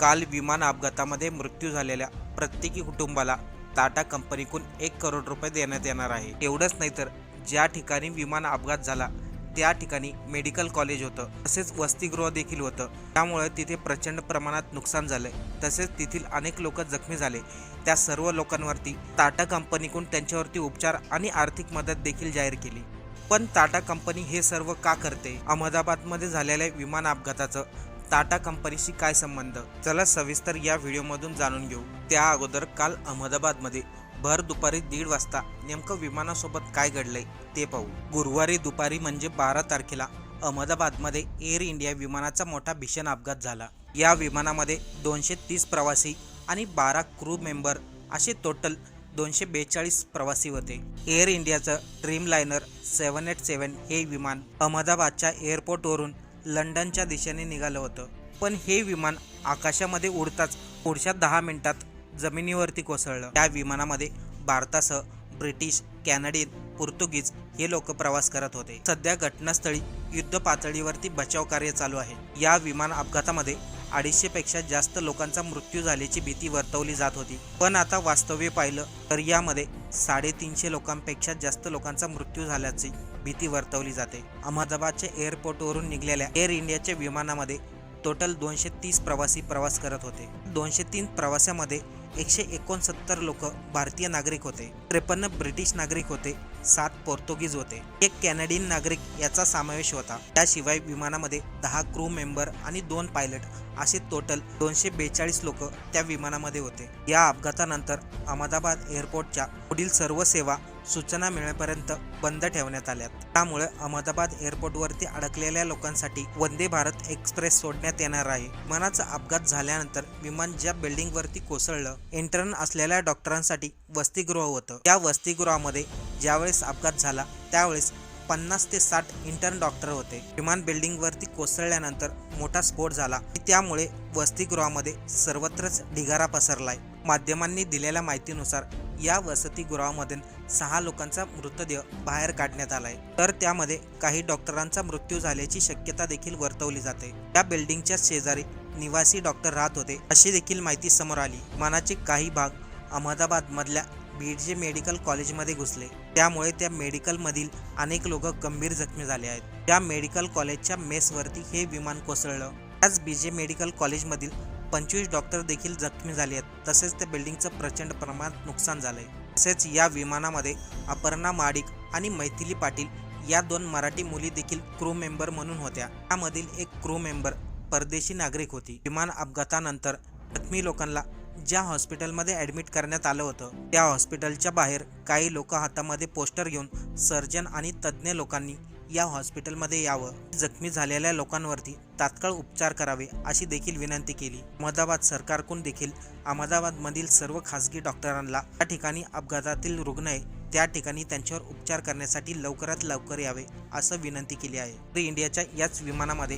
काल विमान अपघातामध्ये मृत्यू झालेल्या प्रत्येकी कुटुंबाला टाटा कंपनीकडून एक करोड रुपये देण्यात येणार आहे. एवढंच नाही तर ज्या ठिकाणी विमान अपघात झाला त्या ठिकाणी मेडिकल कॉलेज होतं तसेच वसतिगृह देखील होतं. त्यामुळे तिथे प्रचंड प्रमाणात नुकसान झालं तसेच तेथील अनेक लोक जखमी झाले. त्या सर्व लोकांवरती टाटा कंपनीकडून त्यांच्यावरती उपचार आणि आर्थिक मदत देखील जाहीर केली. पण टाटा कंपनी हे सर्व का करते? अहमदाबादमध्ये झालेल्या विमान अपघाताचं टाटा कंपनीशी काय संबंध? चला सविस्तर या व्हिडिओमधून जाणून घेऊ. त्या अगोदर काल अहमदाबादमध्ये भर दुपारी दीड वाजता नेमकं विमानासोबत काय घडलंय ते पाहू. गुरुवारी दुपारी म्हणजे बारा तारखेला अहमदाबादमध्ये एअर इंडिया विमानाचा मोठा भीषण अपघात झाला. या विमानामध्ये दोनशे तीस प्रवासी आणि बारा क्रू मेंबर असे टोटल दोनशे बेचाळीस प्रवासी होते. एअर इंडियाचं Dreamliner seven eight seven हे विमान अहमदाबादच्या एअरपोर्टवरून लंडनच्या दिशेने निघालं होतं. पण हे विमान आकाशामध्ये उडताच पुढच्या दहा मिनिटात जमिनीवरती कोसळलं. त्या विमानामध्ये भारतासह ब्रिटिश कॅनडियन पोर्तुगीज हे लोक प्रवास करत होते. सध्या घटनास्थळी युद्ध पातळीवरती बचाव कार्य चालू आहे. या विमान अपघातामध्ये अडीचशे पेक्षा जास्त लोकांचा मृत्यू झाल्याची भीती वर्तवली जात होती. पण आता वास्तव्य पाहिलं तर यामध्ये साडेतीनशे लोकांपेक्षा जास्त लोकांचा मृत्यू झाल्याची भीती वर्तवली जाते. अहमदाबादच्या एअरपोर्टवरून निघालेल्या एअर इंडियाच्या विमानामध्ये टोटल दोनशे तीस प्रवासी प्रवास करत होते. दोनशे तीन प्रवासामध्ये एकशे एकोणसत्तर लोक भारतीय नागरिक होते. त्रेपन्न ब्रिटिश नागरिक होते सात पोर्तुगीज होते. एक कॅनडियन नागरिक याचा समावेश होता. त्याशिवाय विमानामध्ये दहा क्रू मेंबर आणि दोन पायलट असे टोटल दोनशे बेचाळीस लोक त्या विमानामध्ये होते. या अपघातानंतर अहमदाबाद एअरपोर्टच्या पुढील सर्व सेवा सूचना मिळेपर्यंत बंद ठेवण्यात आल्या त्यामुळे अहमदाबाद एअरपोर्टवरती अडकलेल्या लोकांसाठी वंदे भारत एक्सप्रेस सोडण्यात येणार आहे. मनाचा अपघात झाल्यानंतर विमान ज्या बिल्डिंगवरती कोसळलं इंटर्न असलेल्या डॉक्टरांसाठी वसतिगृह होतं. त्या वसतिगृहामध्ये ज्यावेळेस अपघात झाला त्यावेळेस पन्नास ते साठ इंटर्न डॉक्टर होते. विमान बिल्डिंगवरती कोसळल्यानंतर मोठा स्फोट झाला. त्यामुळे वसतिगृहामध्ये सर्वत्रच ढिगारा पसरलाय. माध्यमांनी दिलेल्या माहितीनुसार या वसतिगृहामधून सहा लोकांचा मृतदेह बाहेर काढण्यात आलाय. तर त्यामध्ये काही डॉक्टरांचा मृत्यू झाल्याची शक्यता देखील वर्तवली जाते. या बिल्डिंगच्या शेजारी निवासी डॉक्टर राहत होते अशी देखील माहिती समोर आली. मनाचे काही भाग अहमदाबाद मधल्या बीडजे मेडिकल कॉलेजमध्ये घुसले. त्यामुळे त्या मेडिकलमधील अनेक लोक गंभीर जखमी झाले आहेत. त्या मेडिकल कॉलेजच्या मेसवरती हे विमान कोसळलं. त्याच बीजे मेडिकल कॉलेजमधील पंचवीस डॉक्टर देखील जखमी झाले आहेत. तसेच त्या बिल्डिंगचं प्रचंड प्रमाणात नुकसान झालंय. तसेच या विमानामध्ये अपर्णा माडिक आणि मैथिली पाटील या दोन मराठी मुली देखील क्रू मेंबर म्हणून होत्या. त्यामधील एक क्रू मेंबर परदेशी नागरिक होती. विमान अपघातानंतर जखमी लोकांना ज्या हॉस्पिटलमध्ये ॲडमिट करण्यात आलं होतं त्या हॉस्पिटलच्या बाहेर काही लोक हातामध्ये पोस्टर घेऊन सर्जन आणि तज्ज्ञ लोकांनी या हॉस्पिटलमध्ये यावं. जखमी झालेल्या लोकांवरती तात्काळ उपचार करावे अशी देखील विनंती केली. अहमदाबाद सरकारकडून देखील अहमदाबादमधील सर्व खासगी डॉक्टरांना त्या ठिकाणी अपघातातील रुग्ण आहे त्या ठिकाणी त्यांच्यावर उपचार करण्यासाठी लवकरात लवकर यावे असं विनंती केली आहे. तर इंडियाच्या याच विमानामध्ये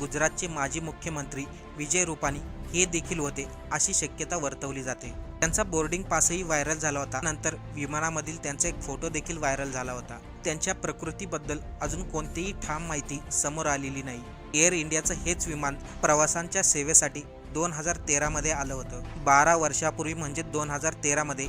गुजरातचे माजी मुख्यमंत्री विजय रुपानी हे देखील होते अशी शक्यता वर्तवली जाते. त्यांचा बोर्डिंग पासही व्हायरल झाला होता. नंतर विमानामधील त्यांचा एक फोटो देखील व्हायरल झाला होता. त्यांच्या प्रकृतीबद्दल अजून कोणतीही ठाम माहिती समोर आलेली नाही. एअर इंडियाचं हेच विमान प्रवासांच्या सेवेसाठी दोन हजार तेरामध्ये आलं होतं. बारा वर्षापूर्वी म्हणजे दोन हजार तेरामध्ये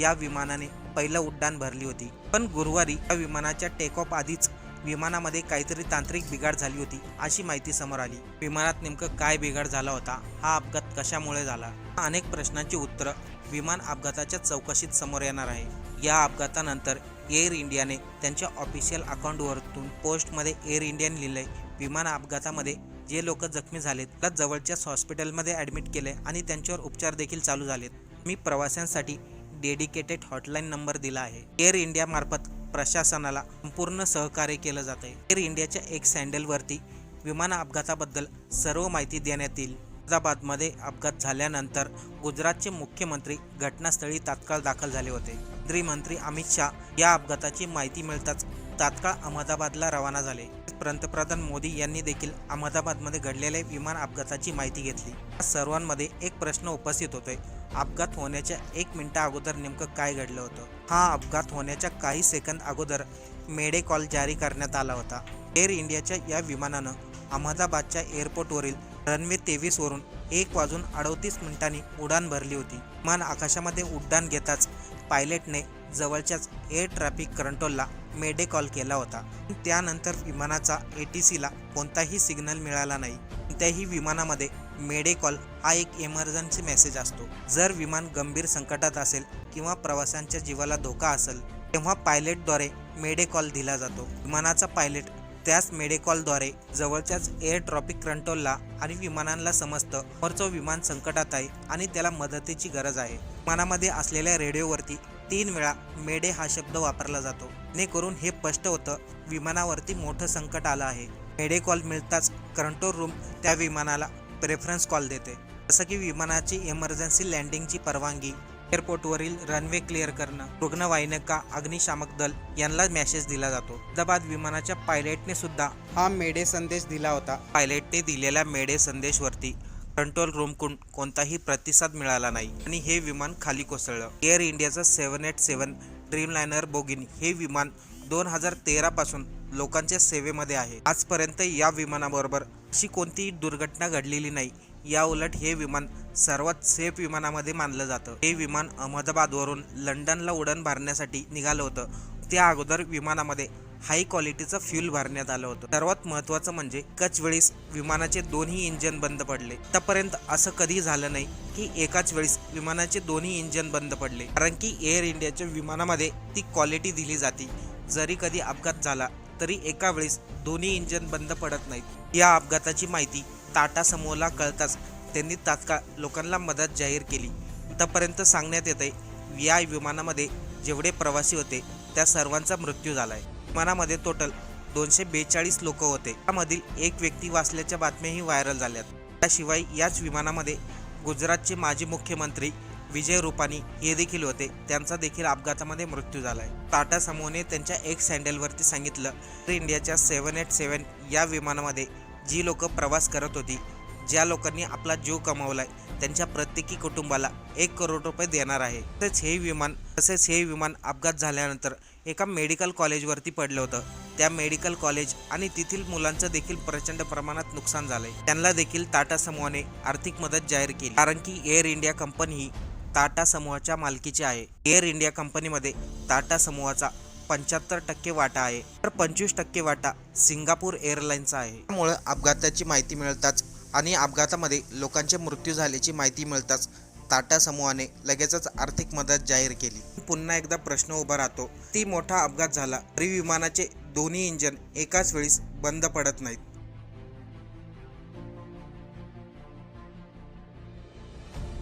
या विमानाने पहिलं उड्डाण भरली होती. पण गुरुवारी या विमानाच्या टेक ऑफ आधीच विमानामध्ये काहीतरी तांत्रिक बिघाड झाली होती अशी माहिती समोर आली. विमानात नेमकं काय बिघाड झाला होता? हा अपघात कशामुळे झाला? अनेक प्रश्नांची उत्तरं विमान अपघाताच्या चौकशीत समोर येणार आहे. या अपघातानंतर एअर इंडियाने त्यांच्या ऑफिशियल अकाउंटवरतून पोस्टमध्ये एअर इंडियाने लिहिलंय. विमान अपघातामध्ये जे लोक जखमी झालेत त्या जवळच्याच हॉस्पिटलमध्ये ॲडमिट केले आणि त्यांच्यावर उपचार देखील चालू झालेत. मी प्रवाशांसाठी डेडिकेटेड हॉटलाईन नंबर दिला आहे. एअर इंडियामार्फत प्रशासनाला संपूर्ण सहकार्य केलं जात आहे. एअर इंडियाच्या एक सँडलवरती विमान अपघाताबद्दल सर्व माहिती देण्यात येईल. अहमदाबादमध्ये अपघात झाल्यानंतर गुजरातचे मुख्यमंत्री घटनास्थळी तात्काळ दाखल झाले होते. गृहमंत्री अमित शहा या अपघाताची माहिती मिळताच तात्काळ अहमदाबादला रवाना झाले. पंतप्रधान मोदी यांनी देखील अहमदाबादमध्ये घडलेल्या विमान अपघाताची माहिती घेतली. सर्वांमध्ये एक प्रश्न उपस्थित होतोय अपघात होण्याच्या एक मिनिटा अगोदर नेमकं काय घडलं होतं? हा अपघात होण्याच्या काही सेकंद अगोदर मेडे कॉल जारी करण्यात आला होता. एअर इंडियाच्या या विमानानं अहमदाबादच्या एअरपोर्टवरील रनवे तेवीसवरून एक वाजून अडतीस मिनिटांनी उडान भरली होती. विमान आकाशामध्ये उड्डाण घेताच पायलटने जवळच्याच एअर ट्रॅफिक कंट्रोलला मेडे कॉल केला होता. त्यानंतर विमानाचा ए टी सीला कोणताही सिग्नल मिळाला नाही. कोणत्याही विमानामध्ये मेडे कॉल हा एक इमर्जन्सी मेसेज असतो. जर विमान गंभीर संकटात असेल किंवा प्रवाशांच्या जीवाला धोका असेल तेव्हा पायलटद्वारे मेडे कॉल दिला जातो. विमानाचा पायलट त्याच मेडे कॉलद्वारे जवळच्याच एअर ट्रॉफिक कंट्रोलला आणि विमानांना समजतं वरचं विमान संकटात आहे आणि त्याला मदतीची गरज आहे. विमानामध्ये असलेल्या रेडिओवरती तीन वेळा मेडे हा शब्द वापरला जातो. जेणेकरून हे स्पष्ट होतं विमानावरती मोठं संकट आलं आहे. मेडे कॉल मिळताच कंट्रोल रूम त्या विमानाला प्रेफरन्स कॉल देते. जसं की विमानाची इमर्जन्सी लँडिंगची परवानगी एअरपोर्टवरील रनवे क्लिअर करणं रुग्णवाहिनिका अग्निशामक दल यांना मेसेज दिला जातो. हैदराबाद विमानाच्या पायलटने सुद्धा हा मेडे संदेश दिला होता. पायलटने दिलेल्या मेडे संदेशवरती कंट्रोल रूमकडून कोणताही प्रतिसाद मिळाला नाही. आणि हे विमान खाली कोसळलं. एअर इंडियाचं सेवन एट सेवन ड्रीमलायनर बोगिन हे विमान दोन हजार तेरा पासून लोकांच्या सेवेमध्ये आहे. आजपर्यंत या विमानाबरोबर अशी कोणतीही दुर्घटना घडलेली नाही. या उलट हे विमान सर्वात सेफ विमानामध्ये मानलं जातं. हे विमान अहमदाबादवरून लंडनला उडण भरण्यासाठी निघालं होतं. त्या अगोदर विमानामध्ये हाय क्वालिटीचं फ्यूल भरण्यात आलं होतं. सर्वात महत्त्वाचं म्हणजे एकाच वेळेस विमानाचे दोन्ही इंजन बंद पडले. आतापर्यंत असं कधी झालं नाही की एकाच वेळेस विमानाचे दोन्ही इंजन बंद पडले. कारण की एअर इंडियाच्या विमानामध्ये ती क्वालिटी दिली जाते. जरी कधी अपघात झाला तरी एका वेळेस दोन्ही इंजन बंद पडत नाहीत. या अपघाताची माहिती टाटा समूहाला कळताच त्यांनी तात्काळ लोकांना मदत जाहीर केली. आतापर्यंत सांगण्यात येते या विमानामध्ये जेवढे प्रवासी होते त्या सर्वांचा मृत्यू झाला आहे विमानामध्ये टोटल दोनशे बेचाळीस लोक होते. त्यामधील एक व्यक्ती वाचल्याच्या बातम्याही व्हायरल झाल्यात. त्याशिवाय याच विमानामध्ये गुजरातचे माजी मुख्यमंत्री विजय रुपानी हे देखील होते. त्यांचा देखील अपघातामध्ये मृत्यू झाला आहे टाटा समूहने त्यांच्या एक सँडलवरती सांगितलं तर इंडियाच्या सेवन एट सेवन या विमानामध्ये जी लोक प्रवास करत होती ज्या लोकांनी आपला जीव कमावलाय त्यांच्या प्रत्येकी कुटुंबाला एक करोड रुपये देणार आहे. तसेच हे विमान तसेच हे विमान अपघात झाल्यानंतर एका मेडिकल कॉलेजवरती पडलं होतं. त्या मेडिकल कॉलेज आणि तेथील मुलांचं देखील प्रचंड प्रमाणात नुकसान झालंय. त्यांना देखील टाटा समूहाने आर्थिक मदत जाहीर केली. कारण की एअर इंडिया कंपनी ही टाटा समूहाच्या मालकीची आहे. एअर इंडिया कंपनीमध्ये टाटा समूहाचा पंच्याहत्तर टक्के वाटा आहे. तर पंचवीस टक्के वाटा सिंगापूर एअरलाईनचा आहे. त्यामुळे अपघाताची माहिती मिळताच आणि अपघातामध्ये लोकांचे मृत्यू झाल्याची माहिती मिळताच टाटा समूहाने लगेचच आर्थिक मदत जाहीर केली. पुन्हा एकदा प्रश्न उभा राहतो ती मोठा अपघात झाला तरी विमानाचे दोन्ही इंजन एकाच वेळीस बंद पडत नाहीत.